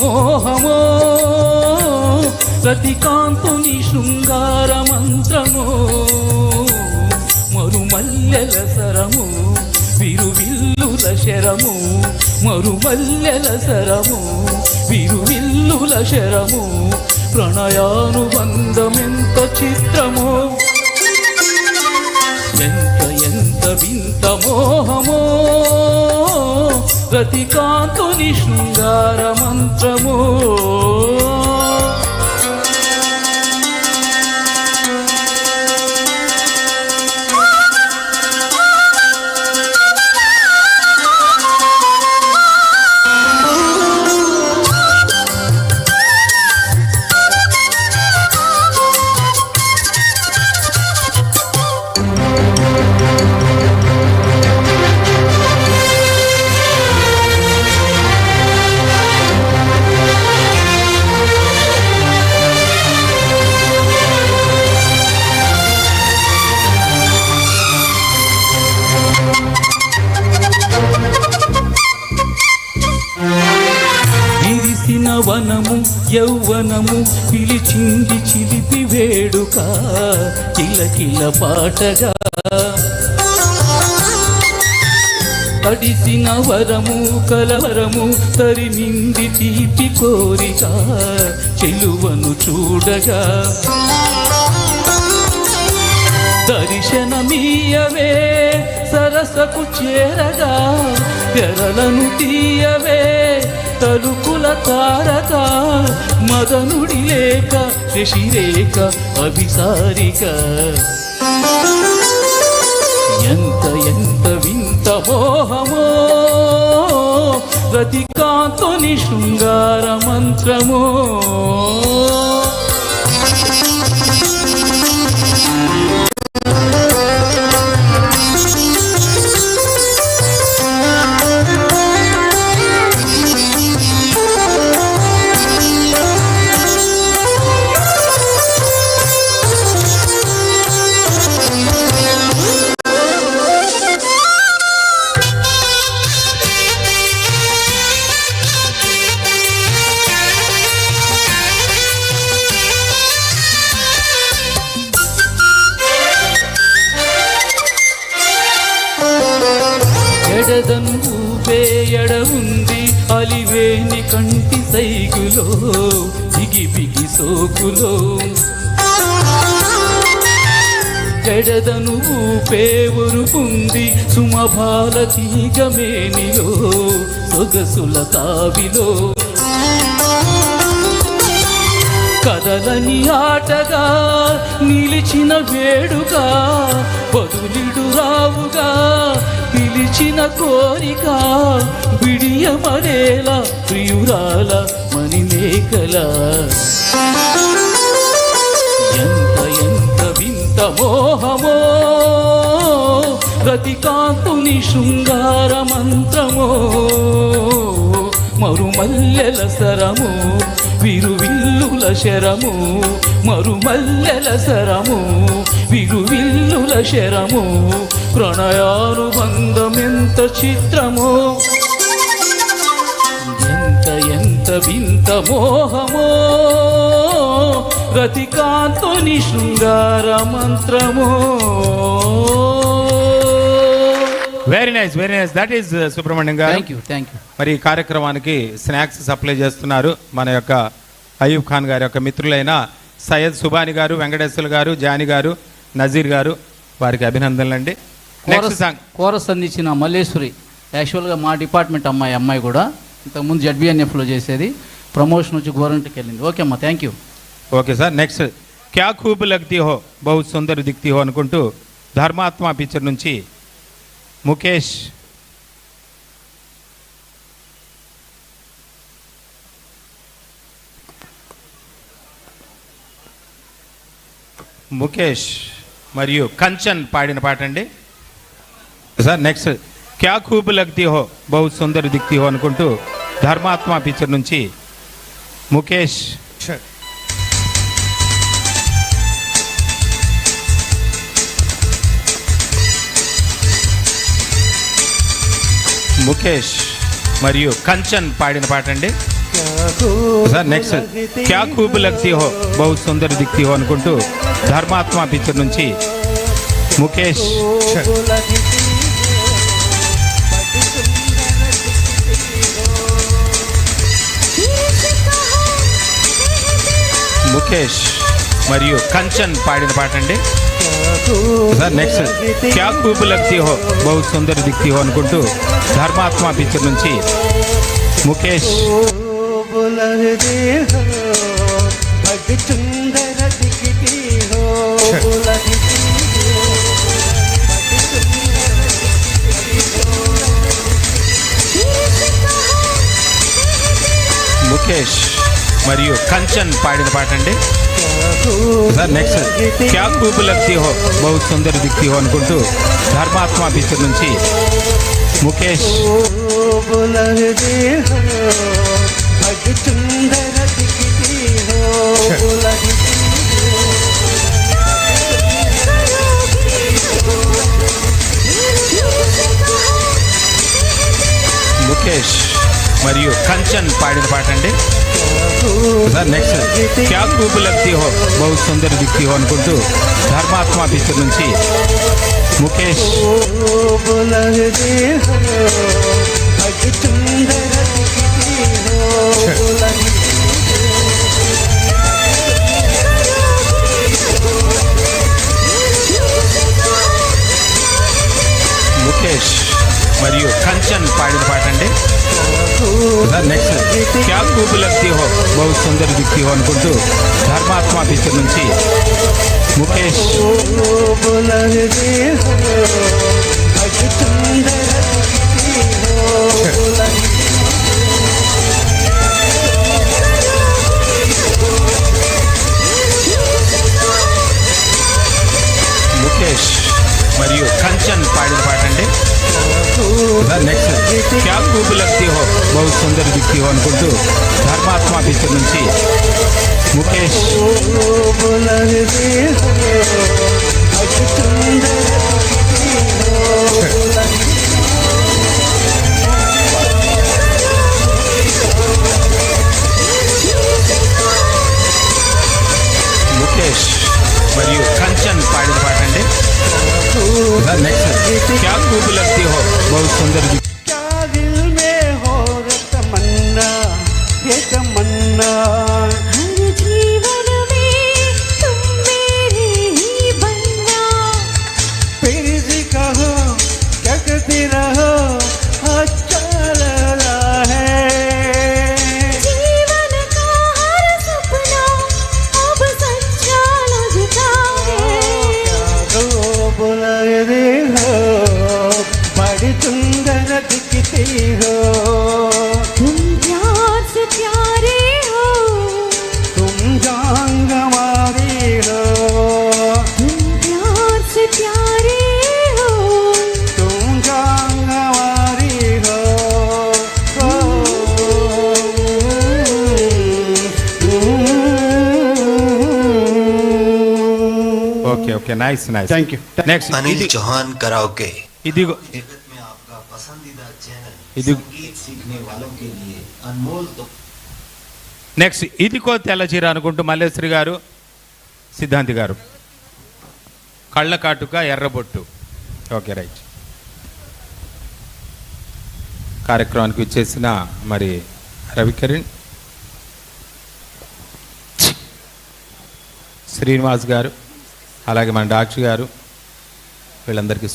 మోహమో రతికాంతుని శృంగార మంత్రమో మరుమల్లెల సరము విరువిల్లుల శరము మరుమల్లెల సరము విరువిల్లుల శరము ప్రణయానుబంధమెంత చిత్రమో ఎంత ఎంత వింత మోహమో. ప్రతి కాంతుని శృంగార మంత్రము యౌవనము పిలిచింది చిలిపి వేడుక కిలకిల పాటగా. తడిసిన వరము కలవరము తరిమింది తీపి కోరిక చెలువను చూడగా. దర్శనమీయవే సరసకు చేరగా తెరలను తీయవే తలుకుల తారక మదనుడి లేక శశిరేఖ అభిసారిక. ఎంత ఎంత వింత మోహమో రతికాంతుని శృంగార మంత్రమో. ఎడదను ఊపే ఎడ ఉంది. అలివేని కంటి సైగులో బిగి బిగి సోకులో. ఎడదను ఊపే సుమభాల తీగమేనిలో సొగసుల తావిలో కదలని ఆటగా నిలిచిన వేడుగా బదులిడు రావుగా పిలిచిన కోరిక విడియమరేలా ప్రియురాల మణిలేఖల ఎంత ఎంత వింత మోహమో రతికాంతుని శృంగార మంత్రమో మరుమల్లెల సరము శరము మరుమల్లెల సరము విరువిల్లుల శరము ప్రణయానుబంధమెంత చిత్రమో ఎంత ఎంత వింత మోహమో రతికాంతుని శృంగార మంత్రమో. Very nice very nice that is Subrahmanyam గారు. థ్యాంక్ యూ థ్యాంక్ యూ మరి ఈ కార్యక్రమానికి స్నాక్స్ సప్లై చేస్తున్నారు మన యొక్క అయూబ్ ఖాన్ గారి యొక్క మిత్రులైన సయ్యద్ సుబాని గారు వెంకటేశ్వర గారు జాని గారు నజీర్ గారు వారికి అభినందనలు అండి నెక్స్ట్ సాంగ్ కోరస్ అందించిన మల్లేశ్వరి యాక్చువల్గా మా డిపార్ట్మెంట్ అమ్మాయి అమ్మాయి కూడా. ఇంతకుముందు జడ్బిఎన్ఎఫ్లో చేసేది. ప్రమోషన్ వచ్చి గవర్నమెంట్కి వెళ్ళింది. ఓకే అమ్మా thank you okay sir next క్యా ఖూబ్ లగ్తీ హో బహు సుందర్ దిక్తీ హో అనుకుంటూ ధర్మాత్మ పిక్చర్ నుంచి ముఖేష్ ముఖేష్ మరియు కంచన్ పాడిన పాట అండి. సార్ నెక్స్ట్ క్యా ఖూబ్ లగ్తీ హో బహు సుందర్ దిక్తీ హో అనుకుంటూ ధర్మాత్మ పిక్చర్ నుంచి ముఖేష్. ముఖేష్ మరియు కంచన్ పాడిన పాట అండి. సార్ నెక్స్ట్ క్యా కూబ్ లక్తి హో బహు సుందర్ దిక్తి హో అనుకుంటూ ధర్మాత్మ పిక్చర్ నుంచి ముఖేష్. ముఖేష్ మరియు కంచన్ పాడిన పాట అండి. సార్ నెక్స్ట్ క్యా కూబ్ లక్తి హో బహు సుందర్ దిక్తి హో అనుకుంటూ ధర్మాత్మ పిక్చర్ నుంచి ముఖేష్. ముఖేష్ మరియు కంచన్ పాడిన పాట అండి. సార్ నెక్స్ట్ క్యా కూపు లబ్ధి హో? బహు సుందర దిక్తి హో అనుకుంటూ ధర్మాత్మ పిచ్చర్ నుంచి ముఖేష్. మరియు కంచన్ పాడిన పాట అండి. సార్ నెక్స్ట్ క్యా కూపులక్తి హో? బహు సుందర వ్యక్తి హో అనుకుంటూ ధర్మాత్మ పిక్చర్ నుంచి ముఖేష్. ముఖేష్ మరియు కంచన్ పాడిన పాట అండి. సార్ నెక్స్ట్ క్యా కూబ్ లగ్తీ హో బహుత్ సుందర్ దిక్తి హో అనుకుంటూ ధర్మాత్మ పిక్చర్ నుంచి ముఖేష్ మరియు కంచన్ పాడిన పాట అండి. నెక్స్ట్ క్యా హో? బహు సుందరి దిక్తి హో అనుకుంటూ ధర్మాత్మ పిక్చర్ నుంచి ముఖేష్. மன்னா okay okay. Nice nice thank you next Anil Chauhan karaoke ఇదిగో. ఇది నెక్స్ట్ ఇదిగో తెల్లచీర అనుకుంటూ మల్లేశ్వరి గారు సిద్ధాంతి గారు. కళ్ళ కాటుక ఎర్రబొట్టు ఓకే రైట్. కార్యక్రమానికి వచ్చేసిన మరి రవికరణ్. శ్రీనివాస్ గారు. అలాగే మన డాక్టర్ గారు వీళ్ళందరికీ స్వా